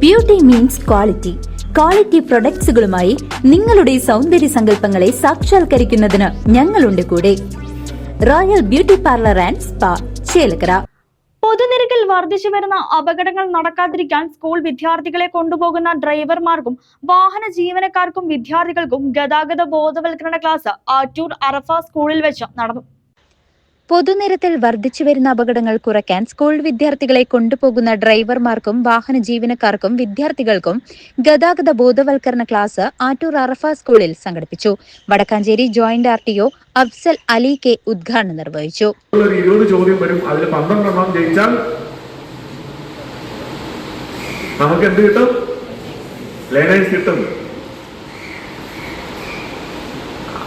Beauty means quality quality പ്രൊഡക്ട്സുകളുമായി നിങ്ങളുടെ സൗന്ദര്യ സങ്കല്പങ്ങളെ സാക്ഷാത്കരിക്കുന്നതിന് ഞങ്ങളുണ്ട് കൂടെ. Royal beauty parlour and spa Chelakkara. പൊതുനിരക്കിൽ വർദ്ധിച്ചു വരുന്ന അപകടങ്ങൾ നടക്കാതിരിക്കാൻ സ്കൂൾ വിദ്യാർത്ഥികളെ കൊണ്ടുപോകുന്ന ഡ്രൈവർമാർക്കും വാഹന ജീവനക്കാർക്കും വിദ്യാർത്ഥികൾക്കും ഗതാഗത ബോധവൽക്കരണ ക്ലാസ് ആറ്റൂർ അറഫ സ്കൂളിൽ വെച്ച് നടന്നു. പൊതുനിരത്തിൽ വർദ്ധിച്ചു വരുന്ന അപകടങ്ങൾ കുറയ്ക്കാൻ സ്കൂൾ വിദ്യാർത്ഥികളെ കൊണ്ടുപോകുന്ന ഡ്രൈവർമാർക്കും വാഹന ജീവനക്കാർക്കും വിദ്യാർത്ഥികൾക്കും ഗതാഗത ബോധവൽക്കരണ ക്ലാസ് ആറ്റൂർ അറഫ സ്കൂളിൽ സംഘടിപ്പിച്ചു. Vadakkanchery joint R T O Afsal Ali K ഉദ്ഘാടനം നിർവഹിച്ചു.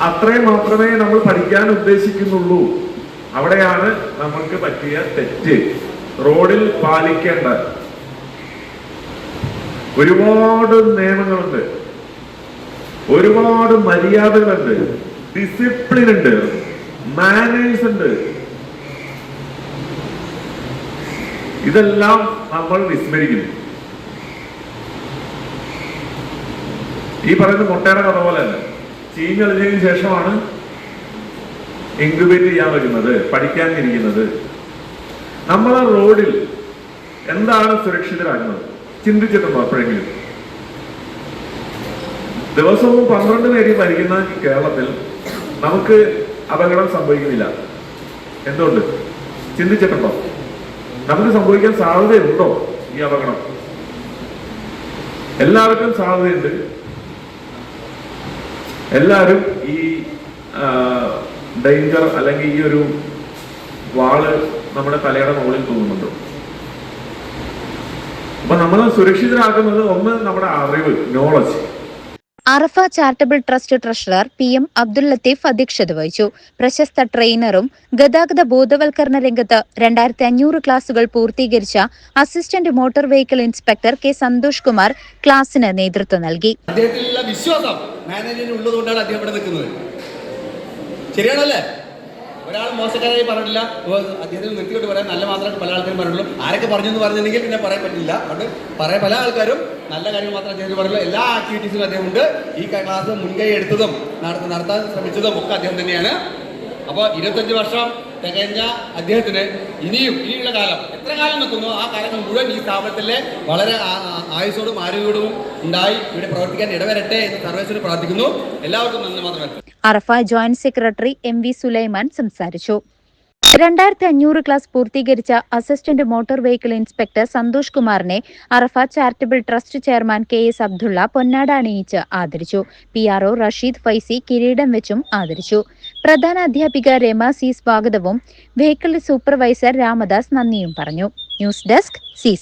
അത്രയും മാത്രമേ നമ്മൾ പഠിക്കാൻ ഉദ്ദേശിക്കുന്നുള്ളൂ. അവിടെയാണ് നമ്മൾക്ക് പറ്റിയ തെറ്റ്. റോഡിൽ പാലിക്കേണ്ട ഒരുപാട് നിയമങ്ങളുണ്ട്. ഒരുപാട് മര്യാദകളുണ്ട്. ഡിസിപ്ലിൻ ഉണ്ട് മാനേഴ്സ് ഉണ്ട് ഇതെല്ലാം നമ്മൾ വിസ്മരിക്കുന്നു. ഈ പറയുന്ന മുട്ടയുടെ കഥ പോലെ തന്നെ ചീഞ്ഞളിഞ്ഞതിന് ശേഷമാണ് ഇൻക്യുബേറ്റ് ചെയ്യാൻ വരുന്നത് പഠിക്കാൻ ഇരിക്കുന്നത്. നമ്മളെ റോഡിൽ എന്താണ് സുരക്ഷിതരാകുന്നത്? ചിന്തിച്ചിട്ടുണ്ടോ അപ്പോഴെങ്കിലും? ദിവസവും പന്ത്രണ്ട് പേര് മരിക്കുന്ന കേരളത്തിൽ നമുക്ക് അപകടം സംഭവിക്കുന്നില്ല. എന്തുകൊണ്ട്? ചിന്തിച്ചിട്ടുണ്ടോ? നമുക്ക് സംഭവിക്കാൻ സാധ്യതയുണ്ടോ ഈ അപകടം? എല്ലാവർക്കും സാധ്യതയുണ്ട്. എല്ലാവരും ഈ ഡേഞ്ചർ അല്ലെങ്കിൽ ഈ ഒരു വാൾ നമ്മുടെ തലയുടെ മുകളിൽ തൂങ്ങുന്നുണ്ട് അപ്പൊ നമ്മൾ സുരക്ഷിതരാക്കുന്നത് ഒന്ന് നമ്മുടെ അറിവ് knowledge Arafa charitable trust treasurer P M Abdul Latheef അധ്യക്ഷത വഹിച്ചു. പ്രശസ്ത ട്രെയിനറും ഗതാഗത ബോധവൽക്കരണ രംഗത്ത് രണ്ടായിരത്തി അഞ്ഞൂറ് ക്ലാസുകൾ പൂർത്തീകരിച്ച assistant motor vehicle inspector K Santhosh Kumar ക്ലാസിന് നേതൃത്വം നൽകി. അദ്ദേഹത്തിലുള്ള വിശ്വാസം മാനേജറിന് ഉള്ളതുകൊണ്ടാണ് അദ്ദേഹം ഇവിടെ നിൽക്കുന്നത്. ശരിയാണല്ലേ? ഒരാൾ മോശക്കാരായി പറഞ്ഞില്ല അദ്ദേഹത്തിന് നിർത്തിയോട്ട് പറയാൻ നല്ല മാത്രമേ പല ആൾക്കാരും പറഞ്ഞുള്ളൂ ആരൊക്കെ പറഞ്ഞു എന്ന് പറഞ്ഞിട്ടുണ്ടെങ്കിൽ പിന്നെ പറയാൻ പറ്റില്ല. അതുകൊണ്ട് പറയാൻ പല ആൾക്കാരും നല്ല കാര്യങ്ങൾ മാത്രം അദ്ദേഹത്തിന് പറഞ്ഞുള്ളൂ എല്ലാ ആക്ടിവിറ്റീസിലും അദ്ദേഹം ഉണ്ട്. ഈ ക്ലാസ് മുൻകൈ എടുത്തതും നടത്ത നടത്താൻ ശ്രമിച്ചതും ഒക്കെ അദ്ദേഹം തന്നെയാണ്. അപ്പോൾ ഇരുപത്തഞ്ച് വർഷം തികഞ്ഞ അദ്ദേഹത്തിന് ഇനിയും ഇനിയുള്ള കാലം എത്ര കാലം നിൽക്കുന്നു? ആ കാലങ്ങൾ മുഴുവൻ ഈ സ്ഥാപനത്തിലെ വളരെ ആയുസോടും ആരോഗ്യത്തോടും ഉണ്ടായി ഇവിടെ പ്രവർത്തിക്കാൻ ഇടവരട്ടെ എന്ന് സർവേശ്വരൻ പ്രാർത്ഥിക്കുന്നു. എല്ലാവർക്കും നന്ദി മാത്രമേ Arafa joint secretary M V Sulaiman സംസാരിച്ചു. രണ്ടായിരത്തി അഞ്ഞൂറ് ക്ലാസ് പൂർത്തീകരിച്ച assistant motor vehicle inspector Santhosh കുമാറിനെ Arafa charitable trust chairman K S Abdulla പൊന്നാട അണിയിച്ച് ആദരിച്ചു. P R O Rasheed Faizy കിരീടം വെച്ചും ആദരിച്ചു. പ്രധാന അധ്യാപിക രമ സി സ്വാഗതവും വെഹിക്കിൾ സൂപ്പർവൈസർ രാമദാസ് നന്ദിയും പറഞ്ഞു. News desk C